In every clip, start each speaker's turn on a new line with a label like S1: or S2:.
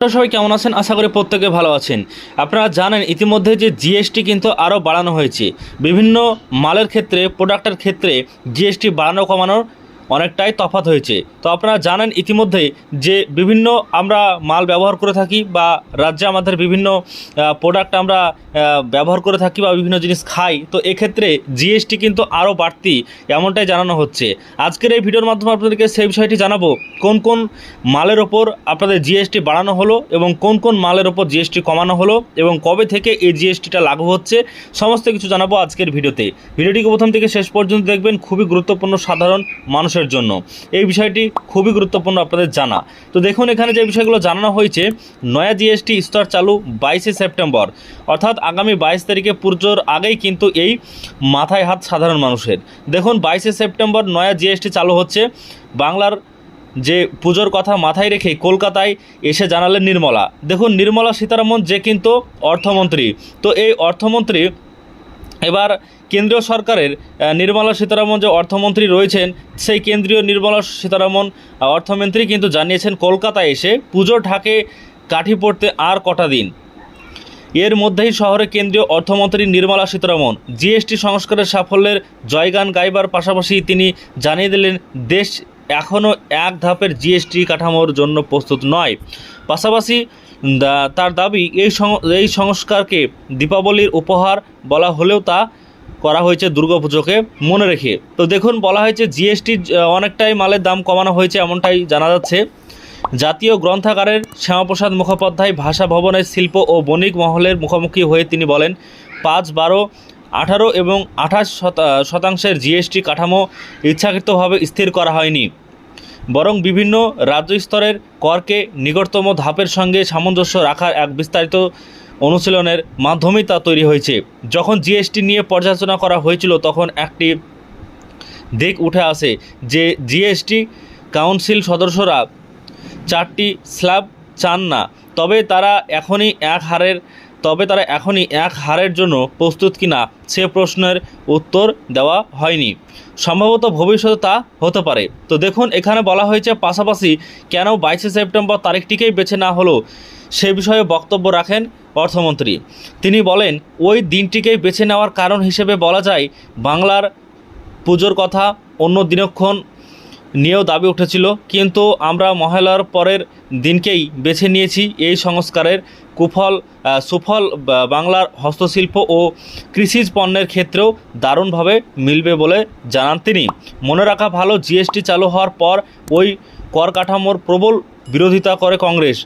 S1: সবাই কেমন আছেন? আশা করি প্রত্যেকে ভালো আছেন। আপনারা জানেন, ইতিমধ্যে যে জিএসটি কিন্তু আরও বাড়ানো হয়েছে। বিভিন্ন মালের ক্ষেত্রে প্রোডাক্টের ক্ষেত্রে জিএসটি বাড়ানো কমানোর অনেকটাই তফাৎ হয়েছে। তো আপনারা জানেন ইতিমধ্যে যে বিভিন্ন আমরা মাল ব্যবহার করে থাকি বা রাজ্যে আমাদের বিভিন্ন প্রোডাক্ট আমরা ব্যবহার করে থাকি বা বিভিন্ন জিনিস খাই, তো এক্ষেত্রে জিএসটি কিন্তু আরও বাড়তি এমনটাই জানানো হচ্ছে। আজকের এই ভিডিওর মাধ্যমে আপনাদেরকে সেই বিষয়টি জানাব, কোন কোন মালের ওপর আপনাদের জিএসটি বাড়ানো হলো এবং কোন কোন মালের ওপর জিএসটি কমানো হলো এবং কবে থেকে এই জিএসটিটা লাগু হচ্ছে, সমস্ত কিছু জানাব আজকের ভিডিওতে। ভিডিওটিকে প্রথম থেকে শেষ পর্যন্ত দেখবেন, খুবই গুরুত্বপূর্ণ সাধারণ মানুষের জন্য। এই বিষয়টি খুবই গুরুত্বপূর্ণ আপনাদের জানা। তো দেখুন, এখানে যে বিষয়গুলো জানানো হয়েছে, নয়া জিএসটি স্তর চালু বাইশে সেপ্টেম্বর। অর্থাৎ আগামী বাইশ তারিখে পুজোর আগেই কিন্তু এই মাথায় হাত সাধারণ মানুষের। দেখুন, বাইশে সেপ্টেম্বর নয়া জিএসটি চালু হচ্ছে। বাংলার যে পুজোর কথা মাথায় রেখে কলকাতায় এসে জানালেন নির্মলা। দেখুন, নির্মলা সীতারামন যে কিন্তু অর্থমন্ত্রী। তো এই অর্থমন্ত্রী এবার কেন্দ্রীয় সরকারের নির্মলা সীতারামন যে অর্থমন্ত্রী রয়েছেন, সেই কেন্দ্রীয় নির্মলা সীতারামন অর্থমন্ত্রী কিন্তু জানিয়েছেন কলকাতায় এসে পুজো ঢাকে কাঠি পড়তে আর কটা দিন। এর মধ্যেই শহরে কেন্দ্রীয় অর্থমন্ত্রী নির্মলা সীতারামন, জিএসটি সংস্কারের সাফল্যের জয়গান গাইবার পাশাপাশি তিনি জানিয়ে দিলেন, দেশ এখনও এক ধাপের জিএসটি কাঠামোর জন্য প্রস্তুত নয়। পাশাপাশি তার দাবি, এই এই সংস্কারকে দীপাবলির উপহার বলা হলেও তা করা হয়েছে দুর্গাপুজোকে মনে রেখে। তো দেখুন, বলা হয়েছে জিএসটি অনেকটাই মালের দাম কমানো হয়েছে এমনটাই জানা যাচ্ছে। জাতীয় গ্রন্থাগারের শ্যামাপ্রসাদ মুখোপাধ্যায় ভাষা ভবনের শিল্প ও বণিক মহলের মুখোমুখি হয়ে তিনি বলেন, পাঁচ, বারো, আঠারো এবং আঠাশ শতাংশের জিএসটি কাঠামো ইচ্ছাকৃতভাবে স্থির করা হয়নি। বরং বিভিন্ন রাজ্য স্তরের করকে নিকটতম ধাপের সঙ্গে সামঞ্জস্য রাখার এক বিস্তারিত অনুশীলনের মাধ্যমেই তা তৈরি হয়েছে। যখন জিএসটি নিয়ে পর্যালোচনা করা হয়েছিল, তখন একটি দিক উঠে আসে যে জিএসটি কাউন্সিল সদস্যরা চারটি স্ল্যাব চান না, তবে তারা এখনই এক হারের তবে তারা এখনই এক হারের জন্য প্রস্তুত কিনা সে প্রশ্নের উত্তর দেওয়া হয়নি। সম্ভবত ভবিষ্যতে তা হতে পারে। তো দেখুন, এখানে বলা হয়েছে পাশাপাশি কেন বাইশে সেপ্টেম্বর তারিখটিকেই বেছে না হলো সে বিষয়ে বক্তব্য রাখেন অর্থমন্ত্রী। তিনি বলেন, ওই দিনটিকেই বেছে নেওয়ার কারণ হিসেবে বলা যায়, বাংলার পুজোর কথা, অন্য দিনক্ষণ নিয়েও দাবি উঠেছিল, কিন্তু আমরা মহালয়ার পরের দিনকেই বেছে নিয়েছি এই সংস্কারের কুফল সুফল বাংলার হস্তশিল্প ও কৃষিজ পণ্যের ক্ষেত্রেও দারুণভাবে মিলবে বলে জানান তিনি। মনে রাখা ভালো জিএসটি চালু হওয়ার পর ওই কর কাঠামোর প্রবল বিরোধিতা করে কংগ্রেস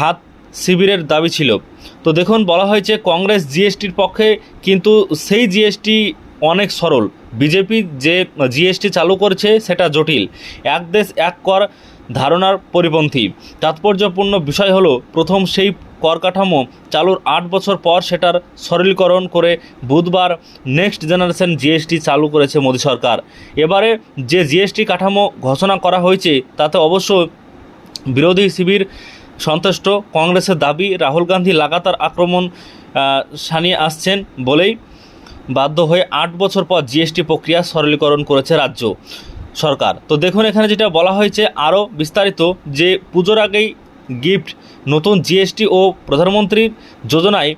S1: হাত শিবিরের দাবি ছিল। তো দেখুন, বলা হয়েছে কংগ্রেস জিএসটির পক্ষে, কিন্তু সেই জিএসটি অনেক সরল। বিজেপি যে জিএসটি চালু করছে, সেটা জটিল। এক দেশ এক কর ধারণার পরিপন্থী। তাৎপর্যপূর্ণ বিষয় হলো, প্রথম সেই কর কাঠামো চালুর আট বছর পর সেটার সরলীকরণ করে বুধবার নেক্সট জেনারেশন জিএসটি চালু করেছে মোদী সরকার। এবারে যে জিএসটি কাঠামো ঘোষণা করা হয়েছে, তাতে অবশ্য বিরোধী শিবির সন্তুষ্ট। কংগ্রেসের দাবি, রাহুল গান্ধী লাগাতার আক্রমণ সানিয়ে আসছেন বলেই বাধ্য হয়ে আট বছর পর জিএসটি প্রক্রিয়া সরলীকরণ করেছে রাজ্য সরকার। তো দেখুন, এখানে যেটা বলা হয়েছে, আরও বিস্তারিত যে পুজোর আগেই গিফট নতুন জিএসটি ও প্রধানমন্ত্রীর যোজনায়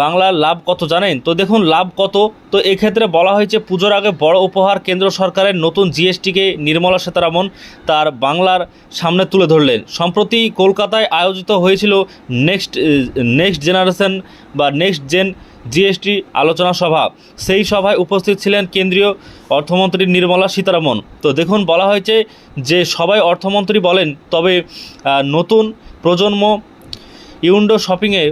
S1: বাংলার লাভ কত জানেন? তো দেখুন, লাভ কত? তো এক্ষেত্রে বলা হয়েছে, পুজোর আগে বড় উপহার কেন্দ্র সরকারের নতুন জিএসটিকে নির্মলা সীতারামন তার বাংলার সামনে তুলে ধরলেন। সম্প্রতি কলকাতায় আয়োজিত হয়েছিল নেক্সট নেক্সট জেনারেশন বা নেক্সট জেন জিএসটি আলোচনা সভা। সেই সভায় উপস্থিত ছিলেন কেন্দ্রীয় অর্থমন্ত্রী নির্মলা সীতারামন। তো দেখুন, বলা হয়েছে যে সবাই অর্থমন্ত্রী বলেন, তবে নতুন প্রজন্ম ইউন্ডো শপিংয়ে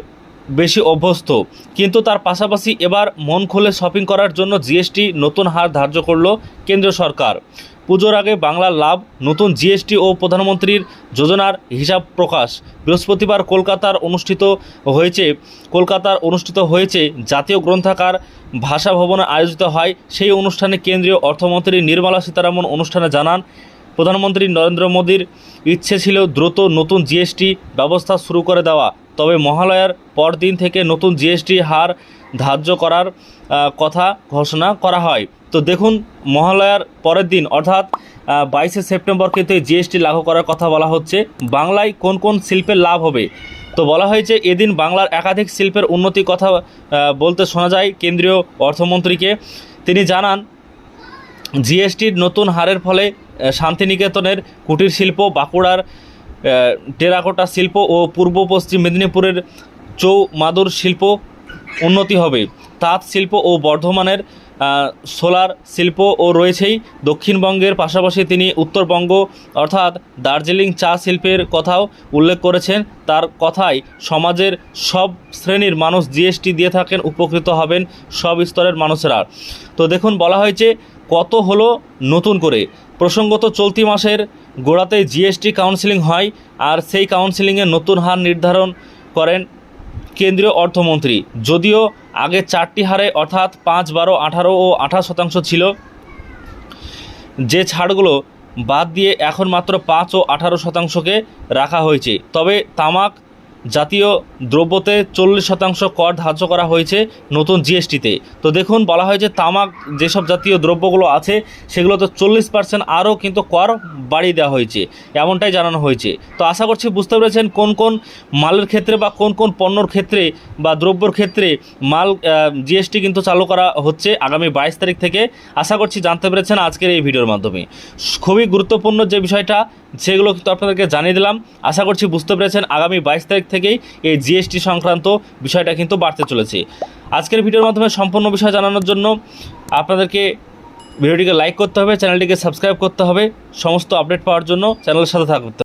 S1: বেশি অভ্যস্ত। কিন্তু তার পাশাপাশি এবার মন খুলে শপিং করার জন্য জিএসটি নতুন হার ধার্য করল কেন্দ্র সরকার। পুজোর আগে বাংলার লাভ, নতুন জিএসটি ও প্রধানমন্ত্রীর যোজনার হিসাব প্রকাশ। বৃহস্পতিবার কলকাতার অনুষ্ঠিত হয়েছে, কলকাতার অনুষ্ঠিত হয়েছে জাতীয় গ্রন্থাগার ভাষা ভবনে আয়োজিত হয়। সেই অনুষ্ঠানে কেন্দ্রীয় অর্থমন্ত্রী নির্মলা সীতারামন অনুষ্ঠানে জানান, প্রধানমন্ত্রী নরেন্দ্র মোদীর ইচ্ছে ছিল দ্রুত নতুন জিএসটি ব্যবস্থা শুরু করে দেওয়া। তবে মহালয়ার পরদিন থেকে নতুন জিএসটি হার ধার্য করার কথা ঘোষণা করা হয়। তো দেখুন, মহালয়ার পরের দিন, অর্থাৎ বাইশে সেপ্টেম্বর কিন্তু জিএসটি লাগু করার কথা বলা হচ্ছে। বাংলায় কোন কোন শিল্পের লাভ হবে? তো বলা হয়েছে, এদিন বাংলার একাধিক শিল্পের উন্নতির কথা বলতে শোনা যায় কেন্দ্রীয় অর্থমন্ত্রীকে। তিনি জানান জিএসটির নতুন হারের ফলে শান্তিনিকেতনের কুটির শিল্প, বাঁকুড়ার টেরাকোটা শিল্প ও পূর্ব পশ্চিম মেদিনীপুরের চৌমাদুর শিল্প উন্নতি হবে। তাঁত শিল্প ও বর্ধমানের সোলার শিল্প ও রয়েছেই। দক্ষিণবঙ্গের পাশাপাশি তিনি উত্তরবঙ্গ অর্থাৎ দার্জিলিং চা শিল্পের কথাও উল্লেখ করেছেন। তার কথায়, সমাজের সব শ্রেণির মানুষ জিএসটি দিয়ে থাকেন, উপকৃত হবেন সব স্তরের মানুষেরা। তো দেখুন, বলা হয়েছে, কত হলো নতুন করে? প্রসঙ্গত, চলতি মাসের গোড়াতে জিএসটি কাউন্সিলিং হয় আর সেই কাউন্সিলিংয়ে নতুন হার নির্ধারণ করেন কেন্দ্রীয় অর্থমন্ত্রী। যদিও আগে চারটি হারে অর্থাৎ পাঁচ, বারো, আঠারো ও আঠাশ শতাংশ ছিল। যে ছাড়গুলো বাদ দিয়ে এখন মাত্র পাঁচ ও আঠারো শতাংশকে রাখা হয়েছে। তবে তামাক জাতীয় দ্রব্যতে চল্লিশ শতাংশ কর ধার্য করা হয়েছে নতুন জিএসটিতে। তো দেখুন, বলা হয়েছে তামাক যেসব জাতীয় দ্রব্যগুলো আছে, সেগুলোতে চল্লিশ পার্সেন্ট আরও কিন্তু কর বাড়িয়ে দেওয়া হয়েছে, এমনটাই জানানো হয়েছে। তো আশা করছি বুঝতে পেরেছেন কোন কোন মালের ক্ষেত্রে বা কোন কোন পণ্যর ক্ষেত্রে বা দ্রব্যর ক্ষেত্রে মাল জিএসটি কিন্তু চালু করা হচ্ছে আগামী বাইশ তারিখ থেকে। আশা করছি জানতে পেরেছেন আজকের এই ভিডিওর মাধ্যমে। খুবই গুরুত্বপূর্ণ যে বিষয়টা, সেগুলো কিন্তু আপনাদেরকে জানিয়ে দিলাম। আশা করছি বুঝতে পেরেছেন আগামী বাইশ তারিখ থেকেই এই জিএসটি সংক্রান্ত বিষয়টা কিন্তু বাড়তে চলেছে। আজকের ভিডিওর মাধ্যমে সম্পূর্ণ বিষয় জানানোর জন্য আপনাদেরকে ভিডিওটিকে লাইক করতে হবে, চ্যানেলটিকে সাবস্ক্রাইব করতে হবে, সমস্ত আপডেট পাওয়ার জন্য চ্যানেলের সাথে থাকতে